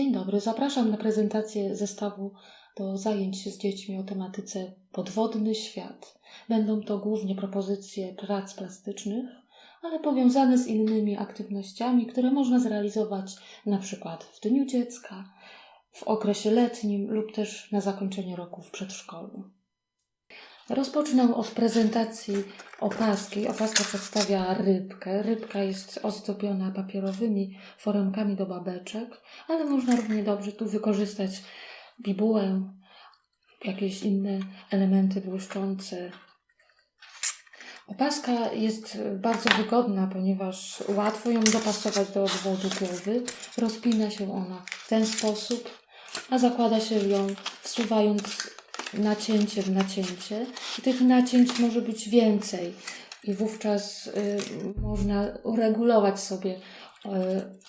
Dzień dobry, zapraszam na prezentację zestawu do zajęć z dziećmi o tematyce Podwodny świat. Będą to głównie propozycje prac plastycznych, ale powiązane z innymi aktywnościami, które można zrealizować na przykład w Dniu Dziecka, w okresie letnim lub też na zakończenie roku w przedszkolu. Rozpocznę od prezentacji opaski. Opaska przedstawia rybkę. Rybka jest ozdobiona papierowymi foremkami do babeczek, ale można równie dobrze tu wykorzystać bibułę, jakieś inne elementy błyszczące. Opaska jest bardzo wygodna, ponieważ łatwo ją dopasować do obwodu głowy. Rozpina się ona w ten sposób, a zakłada się ją wsuwając nacięcie w nacięcie. I tych nacięć może być więcej. I wówczas y, można uregulować sobie y,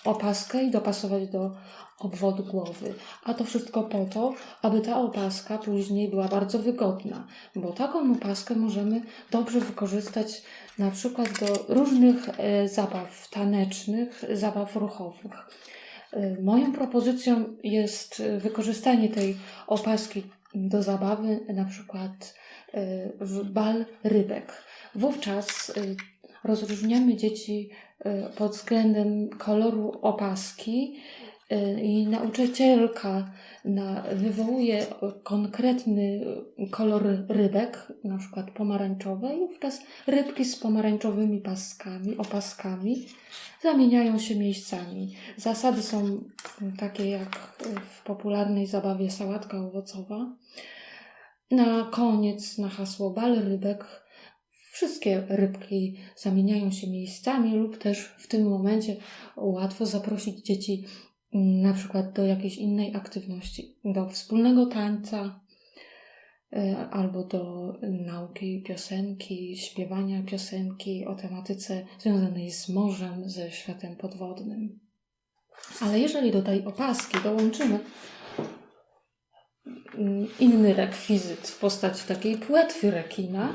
opaskę i dopasować do obwodu głowy. A to wszystko po to, aby ta opaska później była bardzo wygodna, bo taką opaskę możemy dobrze wykorzystać na przykład do różnych y, zabaw tanecznych, zabaw ruchowych. Y, Moją propozycją jest y, wykorzystanie tej opaski do zabawy, na przykład y, w bal rybek. Wówczas y, rozróżniamy dzieci y, pod względem koloru opaski i nauczycielka na, wywołuje konkretny kolor rybek, na przykład pomarańczowe, i wówczas rybki z pomarańczowymi paskami, opaskami zamieniają się miejscami. Zasady są takie jak w popularnej zabawie sałatka owocowa. Na koniec, na hasło bal rybek, wszystkie rybki zamieniają się miejscami, lub też w tym momencie łatwo zaprosić dzieci na przykład do jakiejś innej aktywności, do wspólnego tańca y, albo do nauki piosenki, śpiewania piosenki o tematyce związanej z morzem, ze światem podwodnym. Ale jeżeli do tej opaski dołączymy mm, inny rekwizyt w postaci takiej płetwy rekina,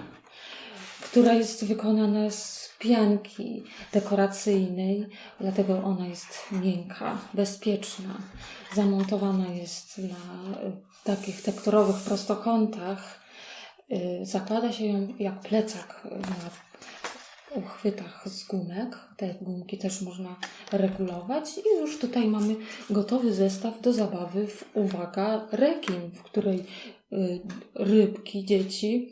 która jest wykonana z pianki dekoracyjnej, dlatego ona jest miękka, bezpieczna. Zamontowana jest na y, takich tektorowych prostokątach. Y, Zakłada się ją jak plecak na uchwytach z gumek. Te gumki też można regulować i już tutaj mamy gotowy zestaw do zabawy w, uwaga, rekin, w której y, rybki, dzieci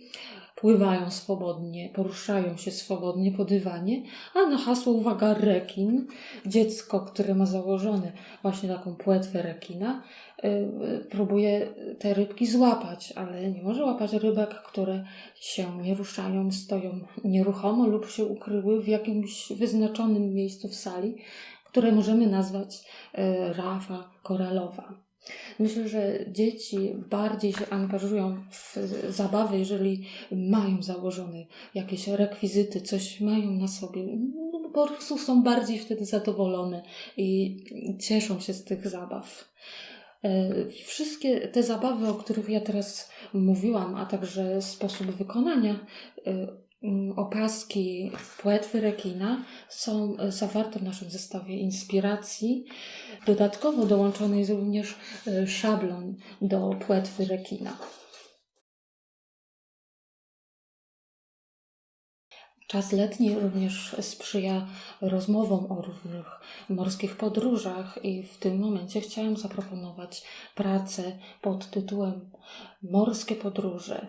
pływają swobodnie, poruszają się swobodnie po dywanie, a na hasło uwaga rekin, dziecko, które ma założone właśnie taką płetwę rekina, y, y, próbuje te rybki złapać, ale nie może łapać rybek, które się nie ruszają, stoją nieruchomo lub się ukryły w jakimś wyznaczonym miejscu w sali, które możemy nazwać y, rafa koralowa. Myślę, że dzieci bardziej się angażują w zabawy, jeżeli mają założone jakieś rekwizyty, coś mają na sobie. No, po prostu są bardziej wtedy zadowolone i cieszą się z tych zabaw. E, Wszystkie te zabawy, o których ja teraz mówiłam, a także sposób wykonania e, opaski płetwy rekina są e, zawarte w naszym zestawie inspiracji. Dodatkowo dołączony jest również e, szablon do płetwy rekina. Czas letni również sprzyja rozmowom o różnych morskich podróżach i w tym momencie chciałam zaproponować pracę pod tytułem Morskie podróże.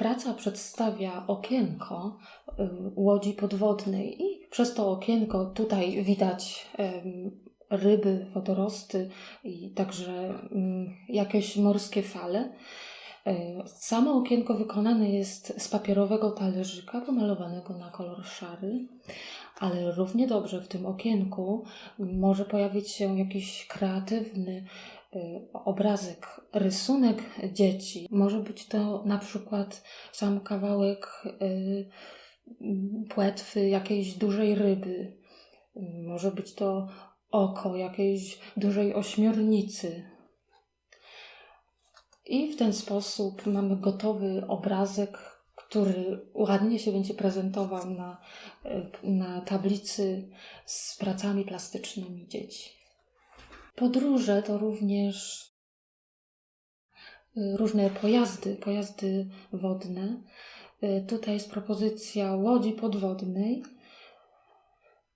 Praca przedstawia okienko y, łodzi podwodnej i przez to okienko tutaj widać ryby, wodorosty i także mm, jakieś morskie fale. E, Samo okienko wykonane jest z papierowego talerzyka pomalowanego na kolor szary, ale równie dobrze w tym okienku może pojawić się jakiś kreatywny obrazek, rysunek dzieci. Może być to na przykład sam kawałek e, płetwy jakiejś dużej ryby. Może być to oko jakiejś dużej ośmiornicy. I w ten sposób mamy gotowy obrazek, który ładnie się będzie prezentował na, na tablicy z pracami plastycznymi dzieci. Podróże to również y, różne pojazdy, pojazdy wodne. Y, Tutaj jest propozycja łodzi podwodnej.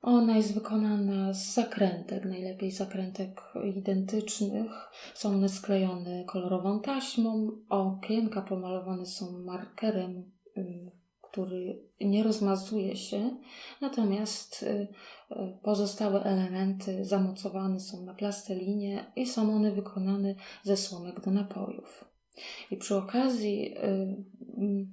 Ona jest wykonana z zakrętek, najlepiej zakrętek identycznych. Są one sklejone kolorową taśmą, okienka pomalowane są markerem, y, który nie rozmazuje się, natomiast y, y, pozostałe elementy zamocowane są na plastelinie i są one wykonane ze słomek do napojów. I przy okazji y,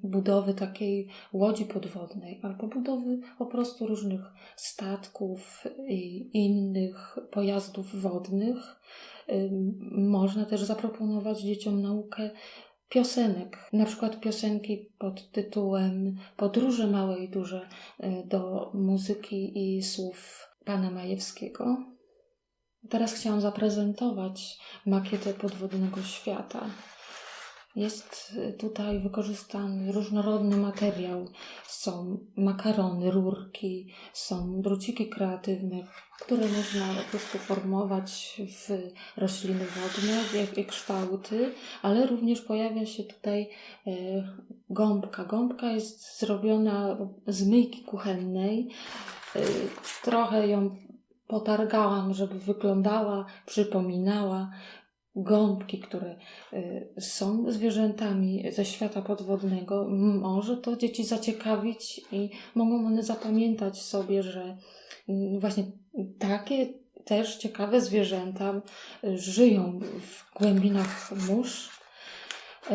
budowy takiej łodzi podwodnej albo budowy po prostu różnych statków i innych pojazdów wodnych, można też zaproponować dzieciom naukę piosenek, na przykład piosenki pod tytułem Podróże małe i duże y, do muzyki i słów pana Majewskiego. Teraz chciałam zaprezentować makietę podwodnego świata. Jest y, tutaj wykorzystany różnorodny materiał. Są makarony, rurki, są druciki kreatywne, które można po prostu formować w rośliny wodne, w jakie kształty, ale również pojawia się tutaj e, gąbka. Gąbka jest zrobiona z myjki kuchennej. E, trochę ją potargałam, żeby wyglądała, przypominała gąbki, które y, są zwierzętami ze świata podwodnego. Może to dzieci zaciekawić i mogą one zapamiętać sobie, że mm, właśnie takie też ciekawe zwierzęta y, żyją w głębinach mórz. Y,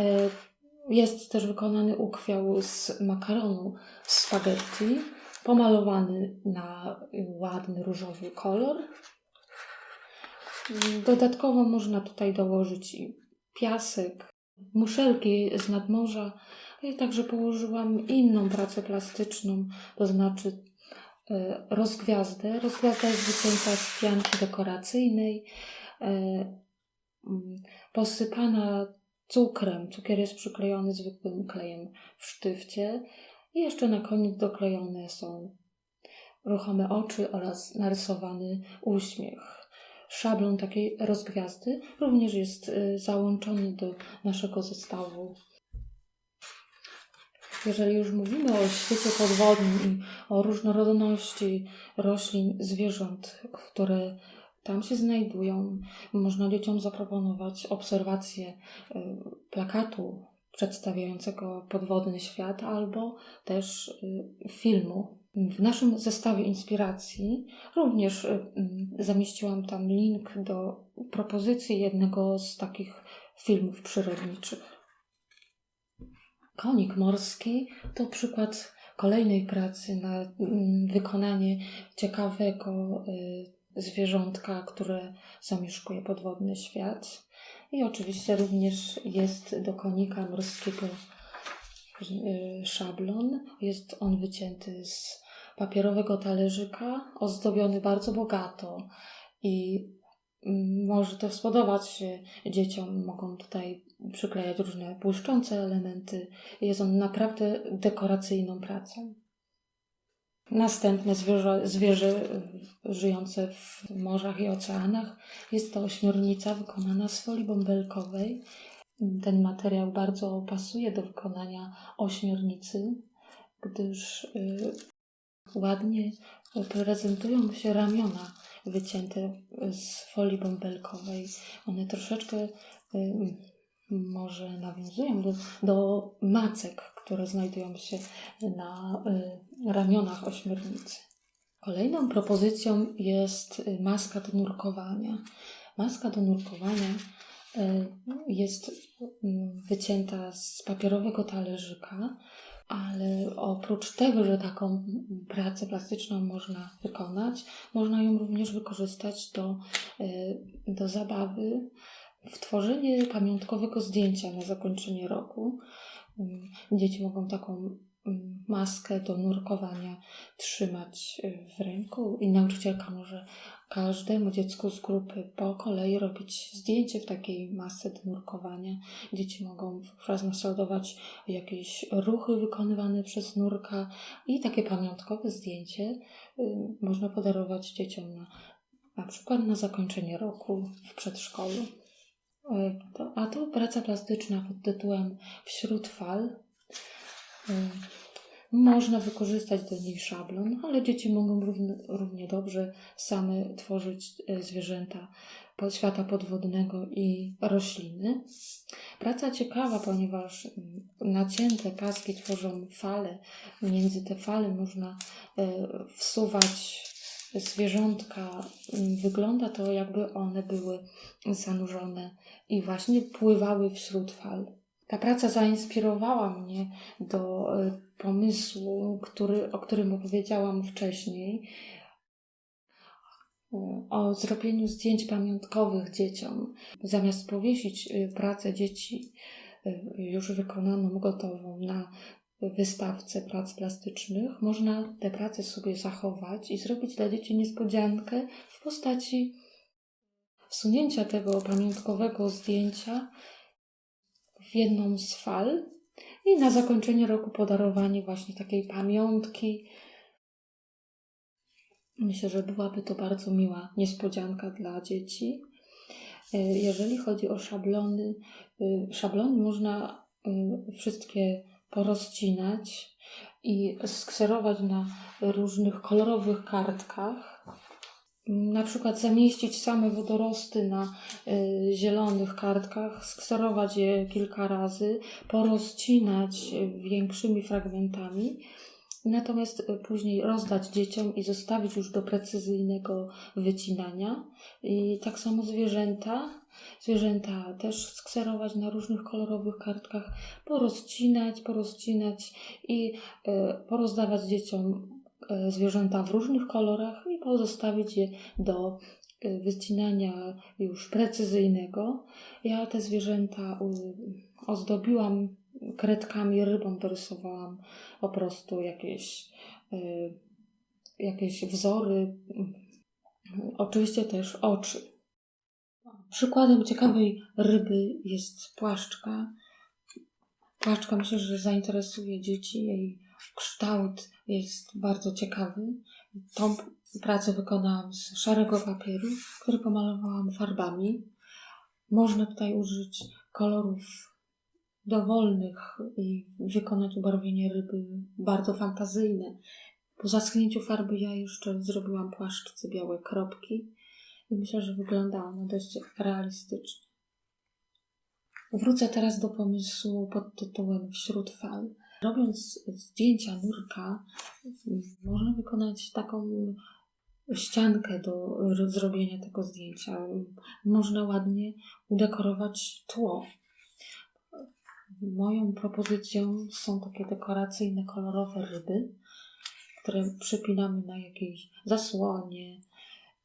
Jest też wykonany ukwiał z makaronu spaghetti, pomalowany na y, ładny różowy kolor. Dodatkowo można tutaj dołożyć piasek, muszelki z nadmorza. I także położyłam inną pracę plastyczną, to znaczy e, rozgwiazdę. Rozgwiazda jest wycięta z pianki dekoracyjnej, e, posypana cukrem. Cukier jest przyklejony zwykłym klejem w sztywcie. I jeszcze na koniec doklejone są ruchome oczy oraz narysowany uśmiech szablon takiej rozgwiazdy również jest y, załączony do naszego zestawu. Jeżeli już mówimy o świecie podwodnym i o różnorodności roślin, zwierząt, które tam się znajdują, można dzieciom zaproponować obserwację y, plakatu przedstawiającego podwodny świat albo też y, filmu w naszym zestawie inspiracji również y, mm, zamieściłam tam link do propozycji jednego z takich filmów przyrodniczych. Konik morski to przykład kolejnej pracy na mm, wykonanie ciekawego y, zwierzątka, które zamieszkuje podwodny świat. I oczywiście również jest do konika morskiego y, szablon. Jest on wycięty z papierowego talerzyka, ozdobiony bardzo bogato i mm, może to spodobać się dzieciom. Mogą tutaj przyklejać różne błyszczące elementy. Jest on naprawdę dekoracyjną pracą. Następne zwierzę, zwierzę y, żyjące w morzach i oceanach jest to ośmiornica wykonana z folii bąbelkowej. Ten materiał bardzo pasuje do wykonania ośmiornicy, gdyż y, ładnie prezentują się ramiona wycięte z folii bąbelkowej. One troszeczkę y, może nawiązują do, do macek, które znajdują się na y, ramionach ośmiornicy. Kolejną propozycją jest y, maska do nurkowania. Maska do nurkowania jest wycięta z papierowego talerzyka, ale oprócz tego, że taką pracę plastyczną można wykonać, można ją również wykorzystać do, y, do zabawy w tworzenie pamiątkowego zdjęcia na zakończenie roku. Dzieci mogą taką maskę do nurkowania trzymać y, w ręku i nauczycielka może każdemu dziecku z grupy po kolei robić zdjęcie w takiej masce do nurkowania. Dzieci mogą wraz naśladować jakieś ruchy wykonywane przez nurka i takie pamiątkowe zdjęcie y, można podarować dzieciom na na przykład na zakończenie roku w przedszkolu. To- A to praca plastyczna pod tytułem Wśród fal. E, Można wykorzystać do niej szablon, ale dzieci mogą równie, równie dobrze same tworzyć e, zwierzęta świata podwodnego i rośliny. Praca ciekawa, ponieważ mm, nacięte paski tworzą fale. Między te fale można e, wsuwać zwierzątka. Mm, Wygląda to, jakby one były zanurzone i właśnie pływały wśród fal. Ta praca zainspirowała mnie do e, pomysłu, który, o którym opowiedziałam wcześniej, e, o zrobieniu zdjęć pamiątkowych dzieciom. Zamiast powiesić e, pracę dzieci już wykonaną, gotową na wystawce prac plastycznych, można te prace sobie zachować i zrobić dla dzieci niespodziankę w postaci wsunięcia tego pamiątkowego zdjęcia jedną z fal i na zakończenie roku podarowanie właśnie takiej pamiątki. Myślę, że byłaby to bardzo miła niespodzianka dla dzieci. E, Jeżeli chodzi o szablony, y, szablony można y, wszystkie porozcinać i skserować na różnych kolorowych kartkach. Na przykład zamieścić same wodorosty na y, zielonych kartkach, skserować je kilka razy, porozcinać y, większymi fragmentami, natomiast y, później rozdać dzieciom i zostawić już do precyzyjnego wycinania. I tak samo zwierzęta. Zwierzęta też skserować na różnych kolorowych kartkach, porozcinać, porozcinać i y, porozdawać dzieciom zwierzęta w różnych kolorach i pozostawić je do y, wycinania już precyzyjnego. Ja te zwierzęta ozdobiłam kredkami, rybą dorysowałam po prostu jakieś, y, jakieś wzory, oczywiście też oczy. Przykładem ciekawej ryby jest płaszczka. Płaszczka myślę, że zainteresuje dzieci. Jej kształt jest bardzo ciekawy. Tą pracę wykonałam z szarego papieru, który pomalowałam farbami. Można tutaj użyć kolorów dowolnych i wykonać ubarwienie ryby bardzo fantazyjne. Po zaschnięciu farby ja jeszcze zrobiłam płaszczce białe kropki i myślę, że wygląda ona dość realistycznie. Wrócę teraz do pomysłu pod tytułem Wśród fal. Robiąc zdjęcia nurka, można wykonać taką ściankę do zrobienia tego zdjęcia. Można ładnie udekorować tło. Moją propozycją są takie dekoracyjne, kolorowe ryby, które przypinamy na jakiejś zasłonie.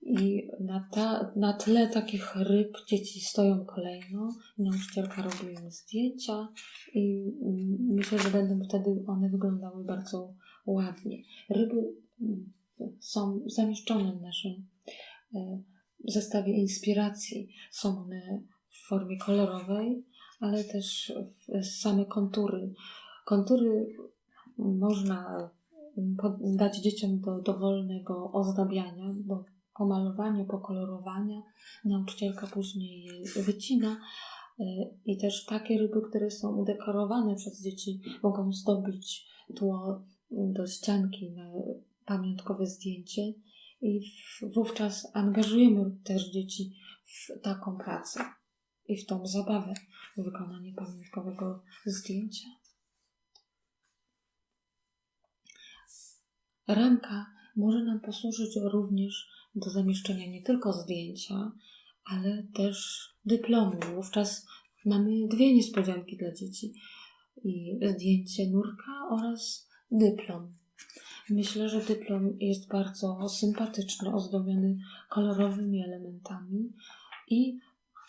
I na, ta, na tle takich ryb dzieci stoją kolejno. Nauczycielka robi im zdjęcia i myślę, że będą wtedy one wyglądały bardzo ładnie. Ryby mm, są zamieszczone w naszym e, zestawie inspiracji. Są one w formie kolorowej, ale też same kontury. Kontury można dać dzieciom do dowolnego ozdabiania, do pomalowania, pokolorowania. Nauczycielka później je wycina. Y, I też takie ryby, które są udekorowane przez dzieci, mogą zdobić tło do ścianki na pamiątkowe zdjęcie. I wówczas angażujemy też dzieci w taką pracę i w tą zabawę wykonanie pamiątkowego zdjęcia. Ramka może nam posłużyć również do zamieszczenia nie tylko zdjęcia, ale też dyplomu. Wówczas mamy dwie niespodzianki dla dzieci. I zdjęcie nurka oraz dyplom. Myślę, że dyplom jest bardzo sympatyczny, ozdobiony kolorowymi elementami i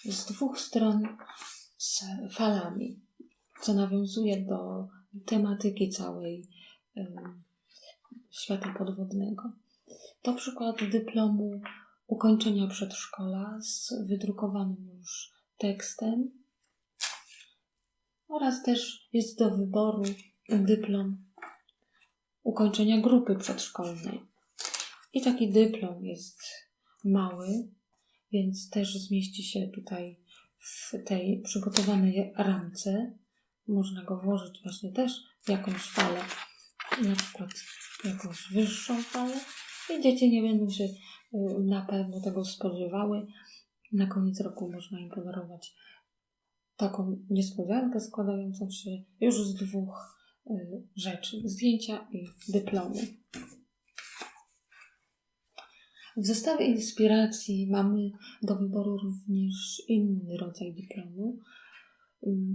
z dwóch stron z falami, co nawiązuje do tematyki całej świata podwodnego. To przykład dyplomu ukończenia przedszkola z wydrukowanym już tekstem oraz też jest do wyboru dyplom ukończenia grupy przedszkolnej. I taki dyplom jest mały, więc też zmieści się tutaj w tej przygotowanej ramce. Można go włożyć właśnie też w jakąś falę, na przykład jakąś wyższą falę i dzieci nie będą się y, na pewno tego spodziewały. Na koniec roku można im podarować taką niespodziankę składającą się już z dwóch y, rzeczy: zdjęcia i dyplomu. W zestawie inspiracji mamy do wyboru również inny rodzaj dyplomu. Ym,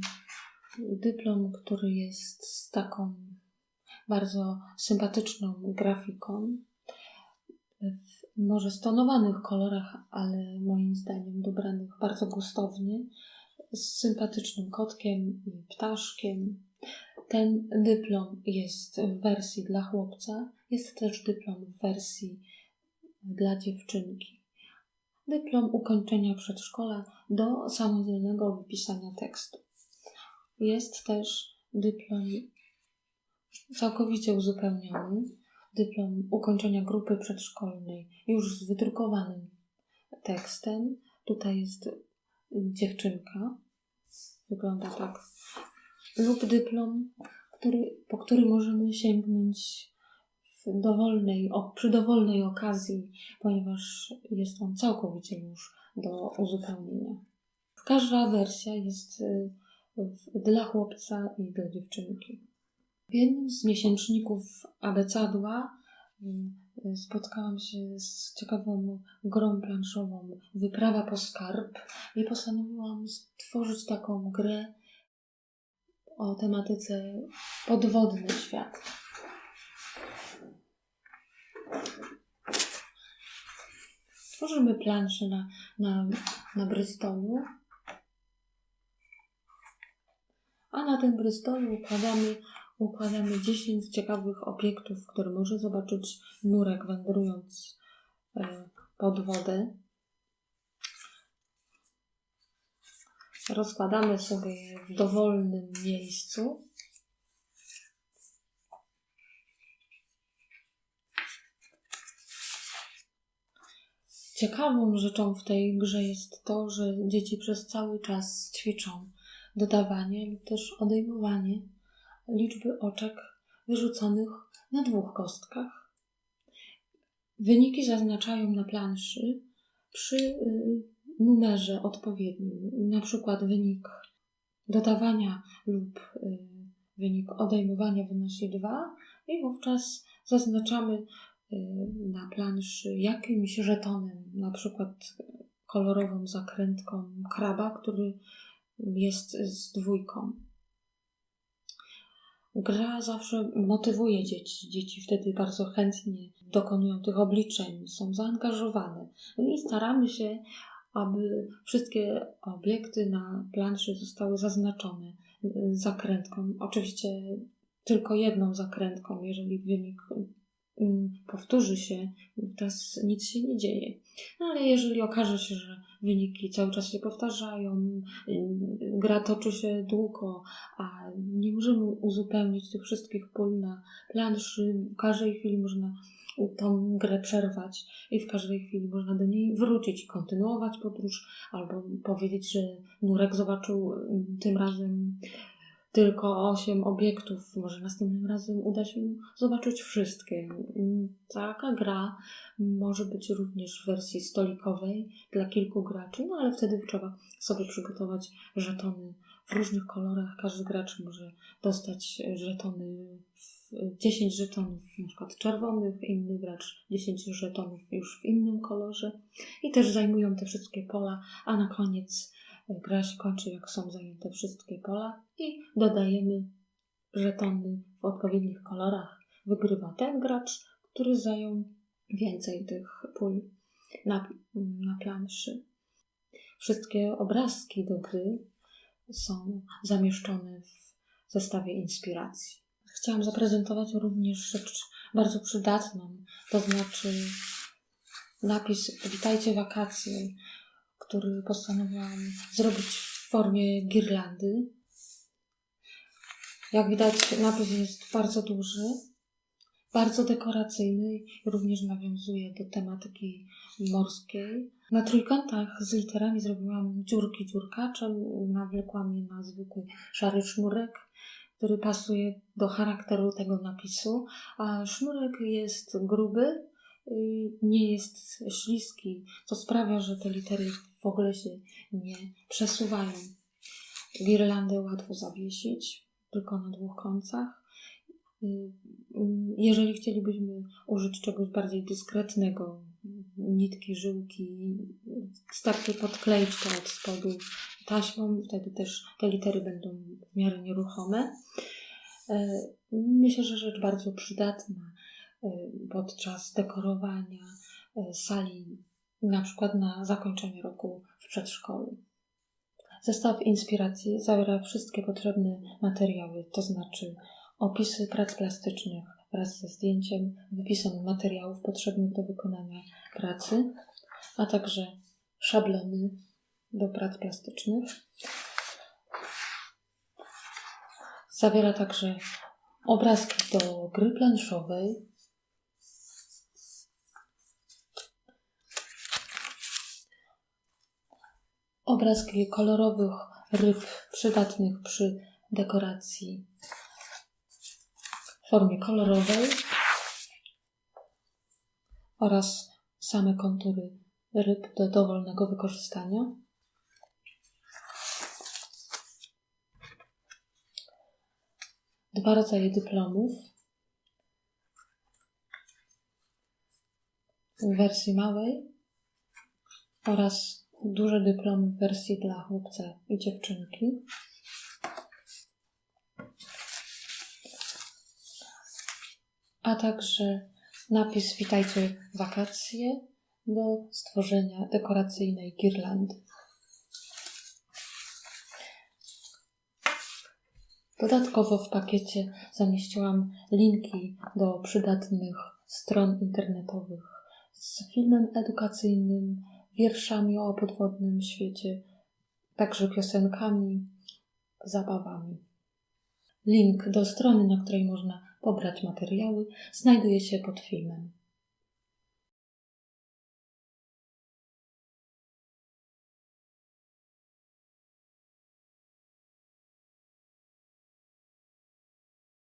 Dyplom, który jest z taką bardzo sympatyczną grafiką, w może stonowanych kolorach, ale moim zdaniem dobranych bardzo gustownie, z sympatycznym kotkiem i ptaszkiem. Ten dyplom jest w wersji dla chłopca, jest też dyplom w wersji dla dziewczynki. Dyplom ukończenia przedszkola do samodzielnego wypisania tekstu. Jest też dyplom całkowicie uzupełniony, dyplom ukończenia grupy przedszkolnej już z wydrukowanym tekstem. Tutaj jest dziewczynka, wygląda tak, lub dyplom, który, po który możemy sięgnąć w dowolnej, o, przy dowolnej okazji, ponieważ jest on całkowicie już do uzupełnienia. Każda wersja jest y, dla chłopca i dla dziewczynki. W jednym z miesięczników abecadła y, spotkałam się z ciekawą grą planszową Wyprawa po skarb i postanowiłam stworzyć taką grę o tematyce podwodny świat. Tworzymy planszę na, na, na Brystolu, a na tym Brystolu układamy, układamy 10 ciekawych obiektów, które może zobaczyć nurek wędrując e, pod wodę. Rozkładamy sobie w dowolnym miejscu. Ciekawą rzeczą w tej grze jest to, że dzieci przez cały czas ćwiczą dodawanie lub też odejmowanie liczby oczek wyrzuconych na dwóch kostkach. Wyniki zaznaczają na planszy przy y, numerze odpowiednim, na przykład wynik dodawania lub y, wynik odejmowania wynosi 2 i wówczas zaznaczamy y, na planszy jakimś żetonem, na przykład kolorową zakrętką kraba, który jest z dwójką. Gra zawsze motywuje dzieci. Dzieci wtedy bardzo chętnie dokonują tych obliczeń, są zaangażowane. No i staramy się, aby wszystkie obiekty na planszy zostały zaznaczone y, zakrętką. Oczywiście tylko jedną zakrętką. Jeżeli wynik powtórzy się, teraz nic się nie dzieje. No ale jeżeli okaże się, że wyniki cały czas się powtarzają, y, gra toczy się długo, a nie możemy uzupełnić tych wszystkich pól na planszy, w każdej chwili można tą grę przerwać i w każdej chwili można do niej wrócić kontynuować podróż, albo powiedzieć, że Nurek zobaczył y, tym razem tylko osiem obiektów, może następnym razem uda się zobaczyć wszystkie. Taka gra może być również w wersji stolikowej dla kilku graczy, no ale wtedy trzeba sobie przygotować żetony w różnych kolorach. Każdy gracz może dostać żetony, w, 10 żetonów na przykład czerwonych, inny gracz 10 żetonów już w innym kolorze i też zajmują te wszystkie pola, a na koniec gra się kończy, jak są zajęte wszystkie pola i dodajemy żetony w odpowiednich kolorach. Wygrywa ten gracz, który zajął więcej tych pól na, na planszy. Wszystkie obrazki do gry są zamieszczone w zestawie inspiracji. Chciałam zaprezentować również rzecz bardzo przydatną, to znaczy napis Witajcie wakacje, który postanowiłam zrobić w formie girlandy. Jak widać, napis jest bardzo duży bardzo dekoracyjny, również nawiązuje do tematyki morskiej. Na trójkątach z literami zrobiłam dziurki dziurkaczem, nawlekłam je na zwykły szary sznurek, który pasuje do charakteru tego napisu, a sznurek jest gruby, nie jest śliski, co sprawia, że te litery w ogóle się nie przesuwają. Girlandę łatwo zawiesić, tylko na dwóch końcach. Y, y, Jeżeli chcielibyśmy użyć czegoś bardziej dyskretnego, nitki, żyłki, starczy podkleić to od spodu taśmą, wtedy też te litery będą w miarę nieruchome. E, Myślę, że rzecz bardzo przydatna e, podczas dekorowania sali, na przykład na zakończenie roku w przedszkolu. Zestaw inspiracji zawiera wszystkie potrzebne materiały, to znaczy opisy prac plastycznych wraz ze zdjęciem, wypisem materiałów potrzebnych do wykonania pracy, a także szablony do prac plastycznych. Zawiera także obrazki do gry planszowej, obrazki kolorowych ryb przydatnych przy dekoracji w formie kolorowej oraz same kontury ryb do dowolnego wykorzystania. Dwa rodzaje dyplomów w wersji małej oraz duży dyplom w wersji dla chłopca i dziewczynki. A także napis Witajcie wakacje do stworzenia dekoracyjnej girlandy. Dodatkowo w pakiecie zamieściłam linki do przydatnych stron internetowych z filmem edukacyjnym, wierszami o podwodnym świecie, także piosenkami, zabawami. Link do strony, na której można pobrać materiały, znajduje się pod filmem.